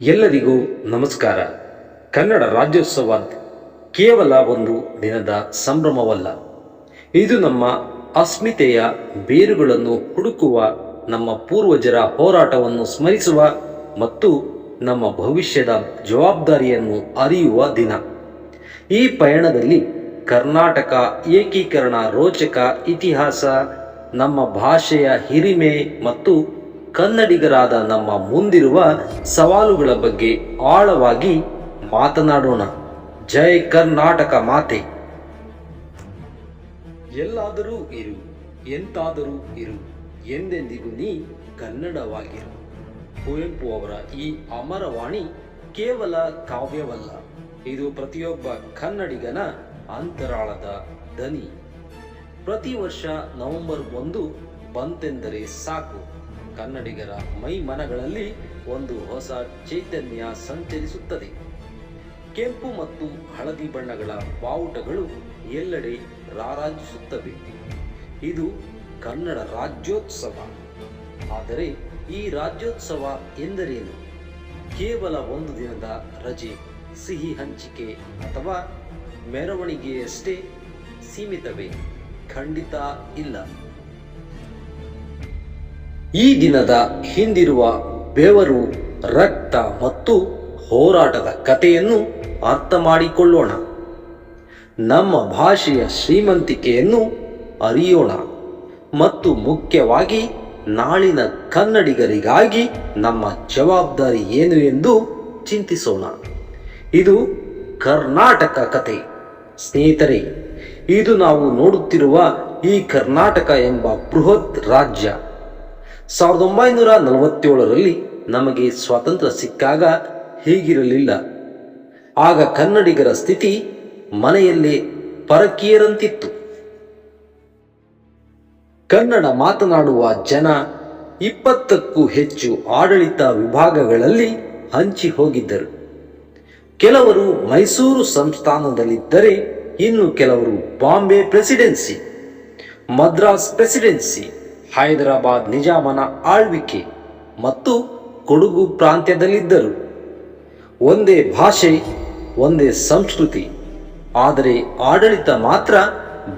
ಎಲ್ಲರಿಗೂ ನಮಸ್ಕಾರ. ಕನ್ನಡ ರಾಜ್ಯೋತ್ಸವ ಕೇವಲ ಒಂದು ದಿನದ ಸಂಭ್ರಮವಲ್ಲ. ಇದು ನಮ್ಮ ಅಸ್ಮಿತೆಯ ಬೇರುಗಳನ್ನು ಹುಡುಕುವ ನಮ್ಮ ಪೂರ್ವಜರ ಹೋರಾಟವನ್ನು ಸ್ಮರಿಸುವ ಮತ್ತು ನಮ್ಮ ಭವಿಷ್ಯದ ಜವಾಬ್ದಾರಿಯನ್ನು ಅರಿಯುವ ದಿನ. ಈ ಪಯಣದಲ್ಲಿ ಕರ್ನಾಟಕ ಏಕೀಕರಣ ರೋಚಕ ಇತಿಹಾಸ, ನಮ್ಮ ಭಾಷೆಯ ಹಿರಿಮೆ ಮತ್ತು ಕನ್ನಡಿಗರಾದ ನಮ್ಮ ಮುಂದಿರುವ ಸವಾಲುಗಳ ಬಗ್ಗೆ ಆಳವಾಗಿ ಮಾತನಾಡೋಣ. ಜೈ ಕರ್ನಾಟಕ ಮಾತೆ. ಎಲ್ಲಾದರೂ ಇರು, ಎಂತಾದರೂ ಇರು, ಎಂದೆಂದಿಗೂ ನೀ ಕನ್ನಡವಾಗಿರು. ಕುವೆಂಪು ಅವರ ಈ ಅಮರವಾಣಿ ಕೇವಲ ಕಾವ್ಯವಲ್ಲ, ಇದು ಪ್ರತಿಯೊಬ್ಬ ಕನ್ನಡಿಗನ ಅಂತರಾಳದ ದನಿ. ಪ್ರತಿ ವರ್ಷ ನವೆಂಬರ್ ಒಂದು ಬಂತೆಂದರೆ ಸಾಕು. ಕನ್ನಡಿಗರ ಮೈ ಮನಗಳಲ್ಲಿ ಒಂದು ಹೊಸ ಚೈತನ್ಯ ಸಂಚರಿಸುತ್ತದೆ. ಕೆಂಪು ಮತ್ತು ಹಳದಿ ಬಣ್ಣಗಳ ಬಾವುಟಗಳು ಎಲ್ಲೆಡೆ ರಾರಾಜಿಸುತ್ತವೆ. ಇದು ಕನ್ನಡ ರಾಜ್ಯೋತ್ಸವ. ಆದರೆ ಈ ರಾಜ್ಯೋತ್ಸವ ಎಂದರೇನು? ಕೇವಲ ಒಂದು ದಿನದ ರಜೆ, ಸಿಹಿ ಹಂಚಿಕೆ ಅಥವಾ ಮೆರವಣಿಗೆಯಷ್ಟೇ ಸೀಮಿತವೇ? ಖಂಡಿತ ಇಲ್ಲ. ಈ ದಿನದ ಹಿಂದಿರುವ ಬೆವರು ರಕ್ತ ಮತ್ತು ಹೋರಾಟದ ಕಥೆಯನ್ನು ಅರ್ಥ ಮಾಡಿಕೊಳ್ಳೋಣ. ನಮ್ಮ ಭಾಷೆಯ ಶ್ರೀಮಂತಿಕೆಯನ್ನು ಅರಿಯೋಣ ಮತ್ತು ಮುಖ್ಯವಾಗಿ ನಾಳಿನ ಕನ್ನಡಿಗರಿಗಾಗಿ ನಮ್ಮ ಜವಾಬ್ದಾರಿ ಏನು ಎಂದು ಚಿಂತಿಸೋಣ. ಇದು ಕರ್ನಾಟಕ ಕತೆ ಸ್ನೇಹಿತರೆ, ಇದು ನಾವು ನೋಡುತ್ತಿರುವ ಈ ಕರ್ನಾಟಕ ಎಂಬ ಬೃಹತ್ ರಾಜ್ಯ. ಸಾವಿರದ ಒಂಬೈನೂರ ನಲವತ್ತೇಳರಲ್ಲಿ ನಮಗೆ ಸ್ವಾತಂತ್ರ್ಯ ಸಿಕ್ಕಾಗ ಹೀಗಿರಲಿಲ್ಲ. ಆಗ ಕನ್ನಡಿಗರ ಸ್ಥಿತಿ ಮನೆಯಲ್ಲೇ ಪರಕೀಯರಂತಿತ್ತು. ಕನ್ನಡ ಮಾತನಾಡುವ ಜನ ಇಪ್ಪತ್ತಕ್ಕೂ ಹೆಚ್ಚು ಆಡಳಿತ ವಿಭಾಗಗಳಲ್ಲಿ ಹಂಚಿ ಹೋಗಿದ್ದರು. ಕೆಲವರು ಮೈಸೂರು ಸಂಸ್ಥಾನದಲ್ಲಿದ್ದರೆ, ಇನ್ನು ಕೆಲವರು ಬಾಂಬೆ ಪ್ರೆಸಿಡೆನ್ಸಿ, ಮದ್ರಾಸ್ ಪ್ರೆಸಿಡೆನ್ಸಿ ಹೈದರಾಬಾದ್ ನಿಜಾಮನ ಆಳ್ವಿಕೆ ಮತ್ತು ಕೊಡಗು ಪ್ರಾಂತ್ಯದಲ್ಲಿದ್ದರು. ಒಂದೇ ಭಾಷೆ, ಒಂದೇ ಸಂಸ್ಕೃತಿ, ಆದರೆ ಆಡಳಿತ ಮಾತ್ರ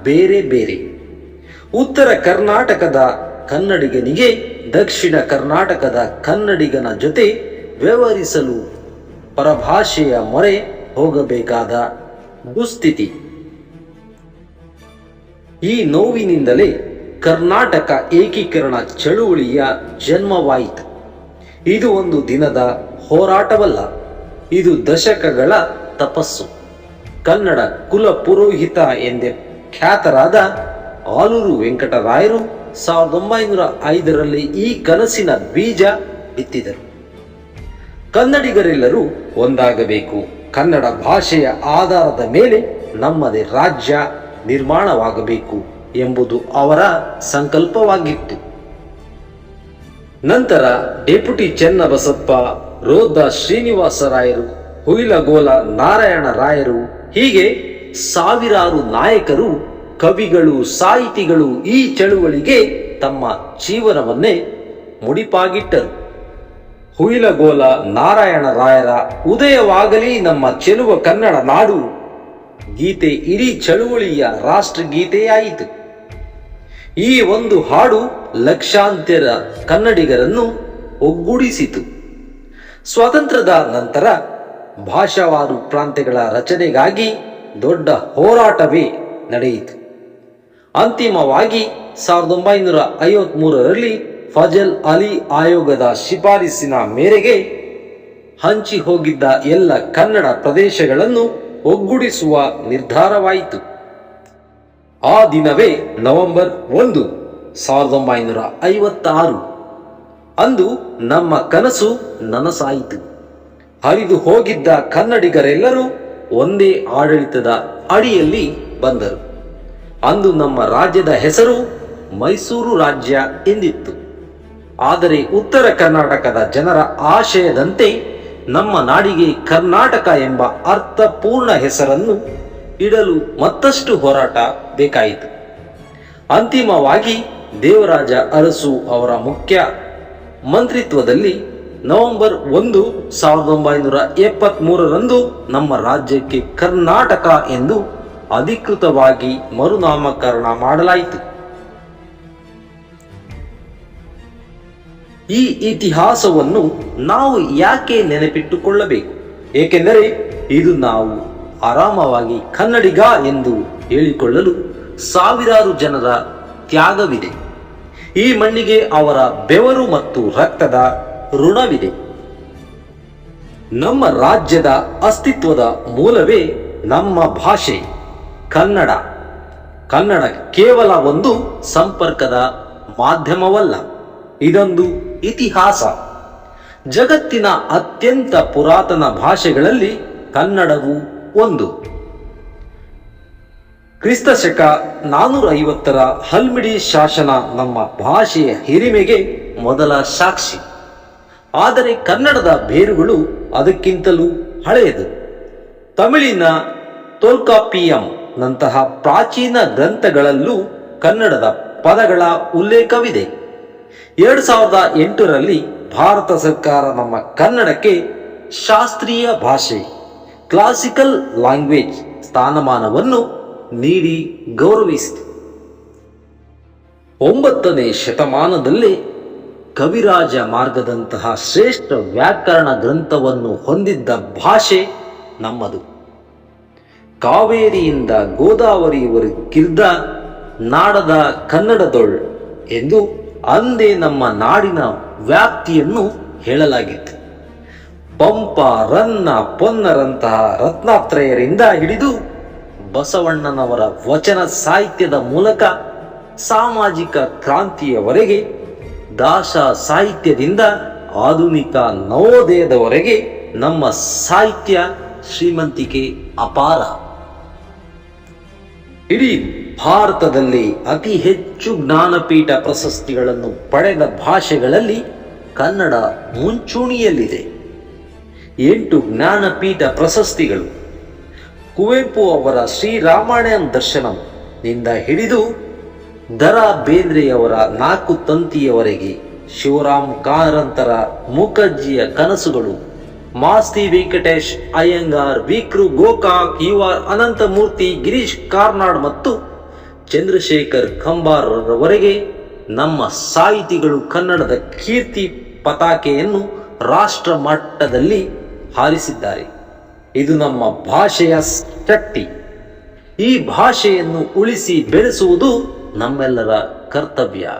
ಬೇರೆ ಬೇರೆ. ಉತ್ತರ ಕರ್ನಾಟಕದ ಕನ್ನಡಿಗನಿಗೆ ದಕ್ಷಿಣ ಕರ್ನಾಟಕದ ಕನ್ನಡಿಗನ ಜೊತೆ ವ್ಯವಹರಿಸಲು ಪರಭಾಷೆಯ ಮೊರೆ ಹೋಗಬೇಕಾದ ದುಸ್ಥಿತಿ. ಈ ನೋವಿನಿಂದಲೇ ಕರ್ನಾಟಕ ಏಕೀಕರಣ ಚಳುವಳಿಯ ಜನ್ಮವಾಯಿತು. ಇದು ಒಂದು ದಿನದ ಹೋರಾಟವಲ್ಲ, ಇದು ದಶಕಗಳ ತಪಸ್ಸು. ಕನ್ನಡ ಕುಲ ಪುರೋಹಿತ ಎಂದೇ ಖ್ಯಾತರಾದ ಆಲೂರು ವೆಂಕಟರಾಯರು ಸಾವಿರದ ಒಂಬೈನೂರ ಐದರಲ್ಲಿ ಈ ಕನಸಿನ ಬೀಜ ಬಿತ್ತಿದರು. ಕನ್ನಡಿಗರೆಲ್ಲರೂ ಒಂದಾಗಬೇಕು. ಕನ್ನಡ ಭಾಷೆಯ ಆಧಾರದ ಮೇಲೆ ನಮ್ಮದೇ ರಾಜ್ಯ ನಿರ್ಮಾಣವಾಗಬೇಕು. ಎಂಬುದು ಅವರ ಸಂಕಲ್ಪವಾಗಿತ್ತು. ನಂತರ ಡೆಪ್ಯುಟಿ ಚೆನ್ನಬಸಪ್ಪ, ರೋದ ಶ್ರೀನಿವಾಸರಾಯರು, ಹುಯಿಲಗೋಲ ನಾರಾಯಣ ರಾಯರು, ಹೀಗೆ ಸಾವಿರಾರು ನಾಯಕರು, ಕವಿಗಳು, ಸಾಹಿತಿಗಳು ಈ ಚಳುವಳಿಗೆ ತಮ್ಮ ಜೀವನವನ್ನೇ ಮುಡಿಪಾಗಿಟ್ಟರು. ಹುಯಿಲಗೋಲ ನಾರಾಯಣ ರಾಯರ ಉದಯವಾಗಲಿ ನಮ್ಮ ಚೆಲುವ ಕನ್ನಡ ನಾಡು ಗೀತೆ ಇಡೀ ಚಳುವಳಿಯ ರಾಷ್ಟ್ರಗೀತೆಯಾಯಿತು. ಈ ಒಂದು ಹಾಡು ಲಕ್ಷಾಂತರ ಕನ್ನಡಿಗರನ್ನು ಒಗ್ಗೂಡಿಸಿತು. ಸ್ವಾತಂತ್ರ್ಯದ ನಂತರ ಭಾಷಾವಾರು ಪ್ರಾಂತ್ಯಗಳ ರಚನೆಗಾಗಿ ದೊಡ್ಡ ಹೋರಾಟವೇ ನಡೆಯಿತು. ಅಂತಿಮವಾಗಿ ಸಾವಿರದ ಒಂಬೈನೂರ ಐವತ್ಮೂರರಲ್ಲಿ ಫಜಲ್ ಅಲಿ ಆಯೋಗದ ಶಿಫಾರಸಿನ ಮೇರೆಗೆ ಹಂಚಿ ಹೋಗಿದ್ದ ಎಲ್ಲ ಕನ್ನಡ ಪ್ರದೇಶಗಳನ್ನು ಒಗ್ಗೂಡಿಸುವ ನಿರ್ಧಾರವಾಯಿತು. ಆ ದಿನವೇ ನವೆಂಬರ್ ಒಂದು, ಸಾವಿರದ ಒಂಬೈನೂರ ಐವತ್ತಾರು. ಅಂದು ನಮ್ಮ ಕನಸು ನನಸಾಯಿತು. ಹರಿದು ಹೋಗಿದ್ದ ಕನ್ನಡಿಗರೆಲ್ಲರೂ ಒಂದೇ ಆಡಳಿತದ ಅಡಿಯಲ್ಲಿ ಬಂದರು. ಅಂದು ನಮ್ಮ ರಾಜ್ಯದ ಹೆಸರು ಮೈಸೂರು ರಾಜ್ಯ ಎಂದಿತ್ತು. ಆದರೆ ಉತ್ತರ ಕರ್ನಾಟಕದ ಜನರ ಆಶಯದಂತೆ ನಮ್ಮ ನಾಡಿಗೆ ಕರ್ನಾಟಕ ಎಂಬ ಅರ್ಥಪೂರ್ಣ ಹೆಸರನ್ನು ಇಡಲು ಮತ್ತಷ್ಟು ಹೋರಾಟ ಬೇಕಾಯಿತು. ಅಂತಿಮವಾಗಿ ದೇವರಾಜ ಅರಸು ಅವರ ಮುಖ್ಯ ಮಂತ್ರಿತ್ವದಲ್ಲಿ ನವೆಂಬರ್ ಒಂದು ಸಾವಿರದ ಒಂಬೈನೂರ ಎಪ್ಪತ್ತ್ ಮೂರರಂದು ನಮ್ಮ ರಾಜ್ಯಕ್ಕೆ ಕರ್ನಾಟಕ ಎಂದು ಅಧಿಕೃತವಾಗಿ ಮರುನಾಮಕರಣ ಮಾಡಲಾಯಿತು. ಈ ಇತಿಹಾಸವನ್ನು ನಾವು ಯಾಕೆ ನೆನಪಿಟ್ಟುಕೊಳ್ಳಬೇಕು? ಏಕೆಂದರೆ ಇದು ನಾವು ಆರಾಮವಾಗಿ ಕನ್ನಡಿಗ ಎಂದು ಹೇಳಿಕೊಳ್ಳಲು ಸಾವಿರಾರು ಜನರ ತ್ಯಾಗವಿದೆ. ಈ ಮಣ್ಣಿಗೆ ಅವರ ಬೆವರು ಮತ್ತು ರಕ್ತದ ಋಣವಿದೆ. ನಮ್ಮ ರಾಜ್ಯದ ಅಸ್ತಿತ್ವದ ಮೂಲವೇ ನಮ್ಮ ಭಾಷೆ, ಕನ್ನಡ. ಕನ್ನಡ ಕೇವಲ ಒಂದು ಸಂಪರ್ಕದ ಮಾಧ್ಯಮವಲ್ಲ, ಇದೊಂದು ಇತಿಹಾಸ. ಜಗತ್ತಿನ ಅತ್ಯಂತ ಪುರಾತನ ಭಾಷೆಗಳಲ್ಲಿ ಕನ್ನಡವು ಒಂದು. ಕ್ರಿಸ್ತ ಶಕ ನಾನೂರ ಐವತ್ತರ ಹಲ್ಮಿಡಿ ಶಾಸನ ನಮ್ಮ ಭಾಷೆಯ ಹಿರಿಮೆಗೆ ಮೊದಲ ಸಾಕ್ಷಿ. ಆದರೆ ಕನ್ನಡದ ಬೇರುಗಳು ಅದಕ್ಕಿಂತಲೂ ಹಳೆಯದು. ತಮಿಳಿನ ತೋಲ್ಕಾಪಿಯಂ ನಂತಹ ಪ್ರಾಚೀನ ಗ್ರಂಥಗಳಲ್ಲೂ ಕನ್ನಡದ ಪದಗಳ ಉಲ್ಲೇಖವಿದೆ. ಎರಡು ಸಾವಿರದ ಎಂಟರಲ್ಲಿ ಭಾರತ ಸರ್ಕಾರ ನಮ್ಮ ಕನ್ನಡಕ್ಕೆ ಶಾಸ್ತ್ರೀಯ ಭಾಷೆ ಕ್ಲಾಸಿಕಲ್ ಲ್ಯಾಂಗ್ವೇಜ್ ಸ್ಥಾನಮಾನವನ್ನು ನೀಡಿ ಗೌರವಿಸಿತು. ಒಂಬತ್ತನೇ ಶತಮಾನದಲ್ಲಿ ಕವಿರಾಜ ಮಾರ್ಗದಂತಹ ಶ್ರೇಷ್ಠ ವ್ಯಾಕರಣ ಗ್ರಂಥವನ್ನು ಹೊಂದಿದ್ದ ಭಾಷೆ ನಮ್ಮದು. ಕಾವೇರಿಯಿಂದ ಗೋದಾವರಿಯವರಿಗಿದ್ದ ನಾಡದ ಕನ್ನಡದೊಳ್ ಎಂದು ಅಂದೇ ನಮ್ಮ ನಾಡಿನ ವ್ಯಾಪ್ತಿಯನ್ನು ಹೇಳಲಾಗಿತ್ತು. ಪಂಪ ರನ್ನ ಪೊನ್ನರಂತಹ ರತ್ನಾತ್ರೇಯರಿಂದ ಹಿಡಿದು ಬಸವಣ್ಣನವರ ವಚನ ಸಾಹಿತ್ಯದ ಮೂಲಕ ಸಾಮಾಜಿಕ ಕ್ರಾಂತಿಯವರೆಗೆ, ದಾಸ ಸಾಹಿತ್ಯದಿಂದ ಆಧುನಿಕ ನವೋದಯದವರೆಗೆ ನಮ್ಮ ಸಾಹಿತ್ಯ ಶ್ರೀಮಂತಿಕೆ ಅಪಾರ. ಇಡೀ ಭಾರತದಲ್ಲಿ ಅತಿ ಹೆಚ್ಚು ಜ್ಞಾನಪೀಠ ಪ್ರಶಸ್ತಿಗಳನ್ನು ಪಡೆದ ಭಾಷೆಗಳಲ್ಲಿ ಕನ್ನಡ ಮುಂಚೂಣಿಯಲ್ಲಿದೆ. ಎಂಟು ಜ್ಞಾನಪೀಠ ಪ್ರಶಸ್ತಿಗಳು. ಕುವೆಂಪು ಅವರ ಶ್ರೀರಾಮಾಯಣ ದರ್ಶನಂ ನಿಂದ ಹಿಡಿದು ದರಾ ಬೇಂದ್ರೆಯವರ ನಾಲ್ಕು ತಂತಿಯವರೆಗೆ ಶಿವರಾಮ್ ಕಾರಂತರ ಮುಖರ್ಜಿಯ ಕನಸುಗಳು. ಮಾಸ್ತಿ ವೆಂಕಟೇಶ್, ಅಯ್ಯಂಗಾರ್ ವಿಕ್ರು ಗೋಕಾಕ್, ಯು. ಆರ್. ಅನಂತಮೂರ್ತಿ, ಗಿರೀಶ್ ಕಾರ್ನಾಡ್ ಮತ್ತು ಚಂದ್ರಶೇಖರ್ ಕಂಬಾರರವರೆಗೆ ನಮ್ಮ ಸಾಹಿತಿಗಳು ಕನ್ನಡದ ಕೀರ್ತಿ ಪತಾಕೆಯನ್ನು ರಾಷ್ಟ್ರ ಮಟ್ಟದಲ್ಲಿ ಹಾರಿಸಿದ್ದಾರೆ. ಇದು ನಮ್ಮ ಭಾಷೆಯ ಶಕ್ತಿ. ಈ ಭಾಷೆಯನ್ನು ಉಳಿಸಿ ಬೆಳೆಸುವುದು ನಮ್ಮೆಲ್ಲರ ಕರ್ತವ್ಯ.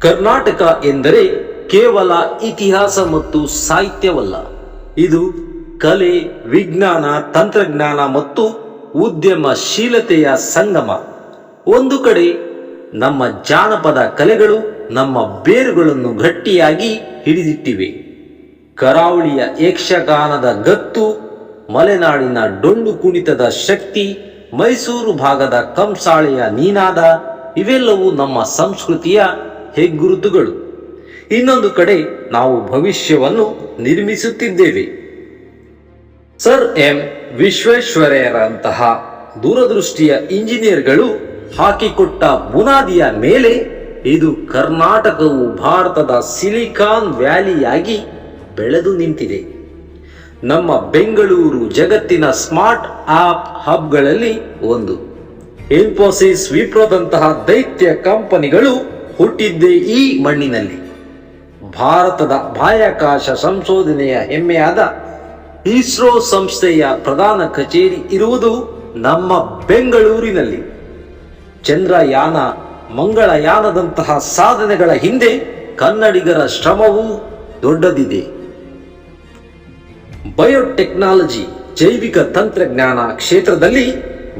ಕರ್ನಾಟಕ ಎಂದರೆ ಕೇವಲ ಇತಿಹಾಸ ಮತ್ತು ಸಾಹಿತ್ಯವಲ್ಲ. ಇದು ಕಲೆ, ವಿಜ್ಞಾನ, ತಂತ್ರಜ್ಞಾನ ಮತ್ತು ಉದ್ಯಮಶೀಲತೆಯ ಸಂಗಮ. ಒಂದು ಕಡೆ ನಮ್ಮ ಜಾನಪದ ಕಲೆಗಳು ನಮ್ಮ ಬೇರುಗಳನ್ನು ಗಟ್ಟಿಯಾಗಿ ಹಿಡಿದಿಟ್ಟಿವೆ. ಕರಾವಳಿಯ ಯಕ್ಷಗಾನದ ಗತ್ತು, ಮಲೆನಾಡಿನ ಡೊಳ್ಳು ಕುಣಿತದ ಶಕ್ತಿ, ಮೈಸೂರು ಭಾಗದ ಕಂಸಾಳೆಯ ನೀನಾದ, ಇವೆಲ್ಲವೂ ನಮ್ಮ ಸಂಸ್ಕೃತಿಯ ಹೆಗ್ಗುರುತುಗಳು. ಇನ್ನೊಂದು ಕಡೆ ನಾವು ಭವಿಷ್ಯವನ್ನು ನಿರ್ಮಿಸುತ್ತಿದ್ದೇವೆ. Sir M. ವಿಶ್ವೇಶ್ವರಯ್ಯರಂತಹ ದೂರದೃಷ್ಟಿಯ ಇಂಜಿನಿಯರ್ಗಳು ಹಾಕಿಕೊಟ್ಟ ಬುನಾದಿಯ ಮೇಲೆ ಇದು ಕರ್ನಾಟಕವು ಭಾರತದ ಸಿಲಿಕಾನ್ ವ್ಯಾಲಿಯಾಗಿ ಬೆಳೆದು ನಿಂತಿದೆ. ನಮ್ಮ ಬೆಂಗಳೂರು ಜಗತ್ತಿನ ಸ್ಮಾರ್ಟ್ ಆಪ್ ಹಬ್ಗಳಲ್ಲಿ ಒಂದು. ಇನ್ಫೋಸಿಸ್ ವಿಪ್ರೋದಂತಹ ದೈತ್ಯ ಕಂಪನಿಗಳು ಹುಟ್ಟಿದ್ದೇ ಈ ಮಣ್ಣಿನಲ್ಲಿ. ಭಾರತದ ಬಾಹ್ಯಾಕಾಶ ಸಂಶೋಧನೆಯ ಹೆಮ್ಮೆಯಾದ ಇಸ್ರೋ ಸಂಸ್ಥೆಯ ಪ್ರಧಾನ ಕಚೇರಿ ಇರುವುದು ನಮ್ಮ ಬೆಂಗಳೂರಿನಲ್ಲಿ. ಚಂದ್ರಯಾನ ಮಂಗಳಯಾನದಂತಹ ಸಾಧನೆಗಳ ಹಿಂದೆ ಕನ್ನಡಿಗರ ಶ್ರಮವೂ ದೊಡ್ಡದಿದೆ. ಬಯೋಟೆಕ್ನಾಲಜಿ, ಜೈವಿಕ ತಂತ್ರಜ್ಞಾನ ಕ್ಷೇತ್ರದಲ್ಲಿ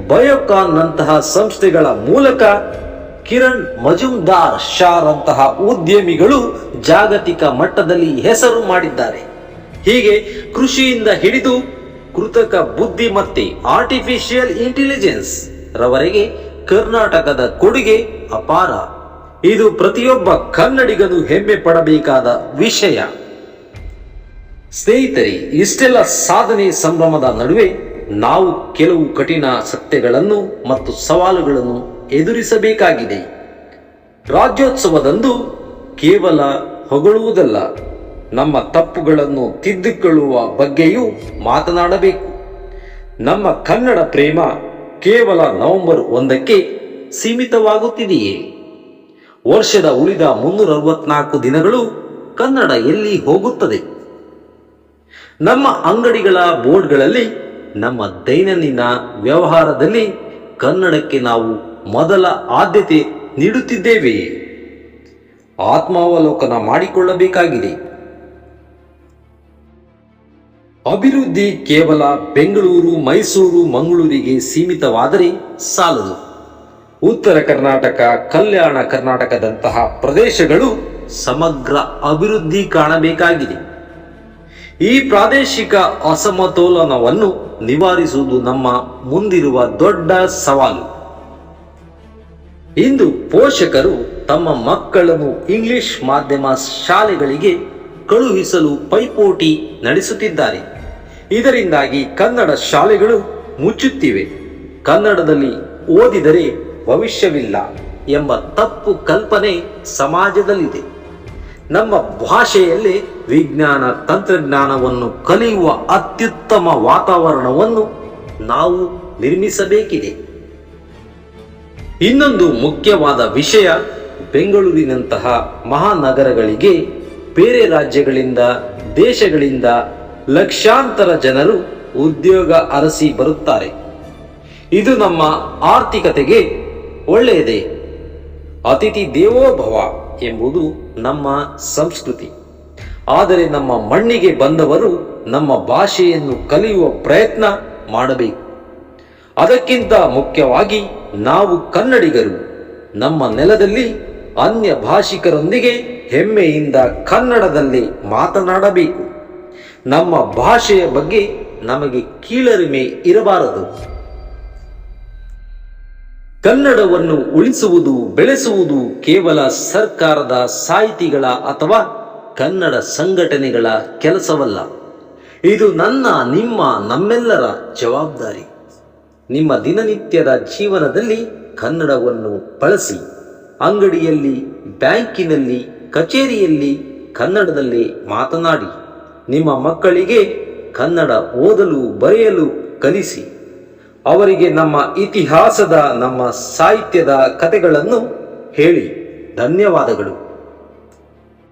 ಬಯೋಕಾನ್ ನಂತಹ ಸಂಸ್ಥೆಗಳ ಮೂಲಕ ಕಿರಣ್ ಮಜುಮ್ದಾರ್ ಶಾರಂತಹ ಉದ್ಯಮಿಗಳು ಜಾಗತಿಕ ಮಟ್ಟದಲ್ಲಿ ಹೆಸರು ಮಾಡಿದ್ದಾರೆ. ಹೀಗೆ ಕೃಷಿಯಿಂದ ಹಿಡಿದು ಕೃತಕ ಬುದ್ಧಿಮತ್ತೆ ಆರ್ಟಿಫಿಷಿಯಲ್ ಇಂಟೆಲಿಜೆನ್ಸ್ ರವರೆಗೆ ಕರ್ನಾಟಕದ ಕೊಡುಗೆ ಅಪಾರ. ಇದು ಪ್ರತಿಯೊಬ್ಬ ಕನ್ನಡಿಗನು ಹೆಮ್ಮೆ ಪಡಬೇಕಾದ ವಿಷಯ. ಸ್ನೇಹಿತರೆ, ಇಷ್ಟೆಲ್ಲ ಸಾಧನೆ ಸಂಭ್ರಮದ ನಡುವೆ ನಾವು ಕೆಲವು ಕಠಿಣ ಸತ್ಯಗಳನ್ನು ಮತ್ತು ಸವಾಲುಗಳನ್ನು ಎದುರಿಸಬೇಕಾಗಿದೆ. ರಾಜ್ಯೋತ್ಸವದಂದು ಕೇವಲ ಹೊಗಳುವುದಲ್ಲ, ನಮ್ಮ ತಪ್ಪುಗಳನ್ನು ತಿದ್ದಿಕೊಳ್ಳುವ ಬಗ್ಗೆಯೂ ಮಾತನಾಡಬೇಕು. ನಮ್ಮ ಕನ್ನಡ ಪ್ರೇಮ ಕೇವಲ ನವೆಂಬರ್ ಒಂದಕ್ಕೆ ಸೀಮಿತವಾಗುತ್ತಿದೆಯೇ? ವರ್ಷದ ಉಳಿದ ಮುನ್ನೂರ ಅರವತ್ನಾಲ್ಕು ದಿನಗಳು ಕನ್ನಡ ಎಲ್ಲಿ ಹೋಗುತ್ತದೆ? ನಮ್ಮ ಅಂಗಡಿಗಳ ಬೋರ್ಡ್ಗಳಲ್ಲಿ ನಮ್ಮ ದೈನಂದಿನ ವ್ಯವಹಾರದಲ್ಲಿ ಕನ್ನಡಕ್ಕೆ ನಾವು ಮೊದಲ ಆದ್ಯತೆ ನೀಡುತ್ತಿದ್ದೇವೆಯೇ? ಆತ್ಮಾವಲೋಕನ ಮಾಡಿಕೊಳ್ಳಬೇಕಾಗಿದೆ. ಅಭಿವೃದ್ಧಿ ಕೇವಲ ಬೆಂಗಳೂರು, ಮೈಸೂರು, ಮಂಗಳೂರಿಗೆ ಸೀಮಿತವಾದರೆ ಸಾಲದು. ಉತ್ತರ ಕರ್ನಾಟಕ, ಕಲ್ಯಾಣ ಕರ್ನಾಟಕದಂತಹ ಪ್ರದೇಶಗಳು ಸಮಗ್ರ ಅಭಿವೃದ್ಧಿ ಕಾಣಬೇಕಾಗಿದೆ. ಈ ಪ್ರಾದೇಶಿಕ ಅಸಮತೋಲನವನ್ನು ನಿವಾರಿಸುವುದು ನಮ್ಮ ಮುಂದಿರುವ ದೊಡ್ಡ ಸವಾಲು. ಇಂದು ಪೋಷಕರು ತಮ್ಮ ಮಕ್ಕಳನ್ನು ಇಂಗ್ಲಿಷ್ ಮಾಧ್ಯಮ ಶಾಲೆಗಳಿಗೆ ಕಳುಹಿಸಲು ಪೈಪೋಟಿ ನಡೆಸುತ್ತಿದ್ದಾರೆ. ಇದರಿಂದಾಗಿ ಕನ್ನಡ ಶಾಲೆಗಳು ಮುಚ್ಚುತ್ತಿವೆ. ಕನ್ನಡದಲ್ಲಿ ಓದಿದರೆ ಭವಿಷ್ಯವಿಲ್ಲ ಎಂಬ ತಪ್ಪು ಕಲ್ಪನೆ ಸಮಾಜದಲ್ಲಿದೆ. ನಮ್ಮ ಭಾಷೆಯಲ್ಲಿ ವಿಜ್ಞಾನ ತಂತ್ರಜ್ಞಾನವನ್ನು ಕಲಿಯುವ ಅತ್ಯುತ್ತಮ ವಾತಾವರಣವನ್ನು ನಾವು ನಿರ್ಮಿಸಬೇಕಿದೆ. ಇನ್ನೊಂದು ಮುಖ್ಯವಾದ ವಿಷಯ ಬೆಂಗಳೂರಿನಂತಹ ಮಹಾನಗರಗಳಿಗೆ, ಬೇರೆ ರಾಜ್ಯಗಳಿಂದ, ದೇಶಗಳಿಂದ ಲಕ್ಷಾಂತರ ಜನರು ಉದ್ಯೋಗ ಅರಸಿ ಬರುತ್ತಾರೆ. ಇದು ನಮ್ಮ ಆರ್ಥಿಕತೆಗೆ ಒಳ್ಳೆಯದೇ. ಅತಿಥಿ ದೇವೋಭವ ಎಂಬುದು ನಮ್ಮ ಸಂಸ್ಕೃತಿ. ಆದರೆ ನಮ್ಮ ಮಣ್ಣಿಗೆ ಬಂದವರು ನಮ್ಮ ಭಾಷೆಯನ್ನು ಕಲಿಯುವ ಪ್ರಯತ್ನ ಮಾಡಬೇಕು. ಅದಕ್ಕಿಂತ ಮುಖ್ಯವಾಗಿ ನಾವು ಕನ್ನಡಿಗರು. ನಮ್ಮ ನೆಲದಲ್ಲಿ ಅನ್ಯ ಭಾಷಿಕರೊಂದಿಗೆ ಹೆಮ್ಮೆಯಿಂದ ಕನ್ನಡದಲ್ಲಿ ಮಾತನಾಡಬೇಕು. ನಮ್ಮ ಭಾಷೆಯ ಬಗ್ಗೆ ನಮಗೆ ಕೀಳರಿಮೆ ಇರಬಾರದು. ಕನ್ನಡವನ್ನು ಉಳಿಸುವುದು, ಬೆಳೆಸುವುದು ಕೇವಲ ಸರ್ಕಾರದ ಸಾಹಿತಿಗಳ ಅಥವಾ ಕನ್ನಡ ಸಂಘಟನೆಗಳ ಕೆಲಸವಲ್ಲ. ಇದು ನನ್ನ, ನಿಮ್ಮ, ನಮ್ಮೆಲ್ಲರ ಜವಾಬ್ದಾರಿ. ನಿಮ್ಮ ದಿನನಿತ್ಯದ ಜೀವನದಲ್ಲಿ ಕನ್ನಡವನ್ನು ಬಳಸಿ, ಅಂಗಡಿಯಲ್ಲಿ, ಬ್ಯಾಂಕಿನಲ್ಲಿ, ಕಚೇರಿಯಲ್ಲಿ ಕನ್ನಡದಲ್ಲಿ ಮಾತನಾಡಿ, ನಿಮ್ಮ ಮಕ್ಕಳಿಗೆ ಕನ್ನಡ ಓದಲು, ಬರೆಯಲು ಕಲಿಸಿ. ಅವರಿಗೆ ನಮ್ಮ ಇತಿಹಾಸದ, ನಮ್ಮ ಸಾಹಿತ್ಯದ ಕಥೆಗಳನ್ನು ಹೇಳಿ. ಧನ್ಯವಾದಗಳು.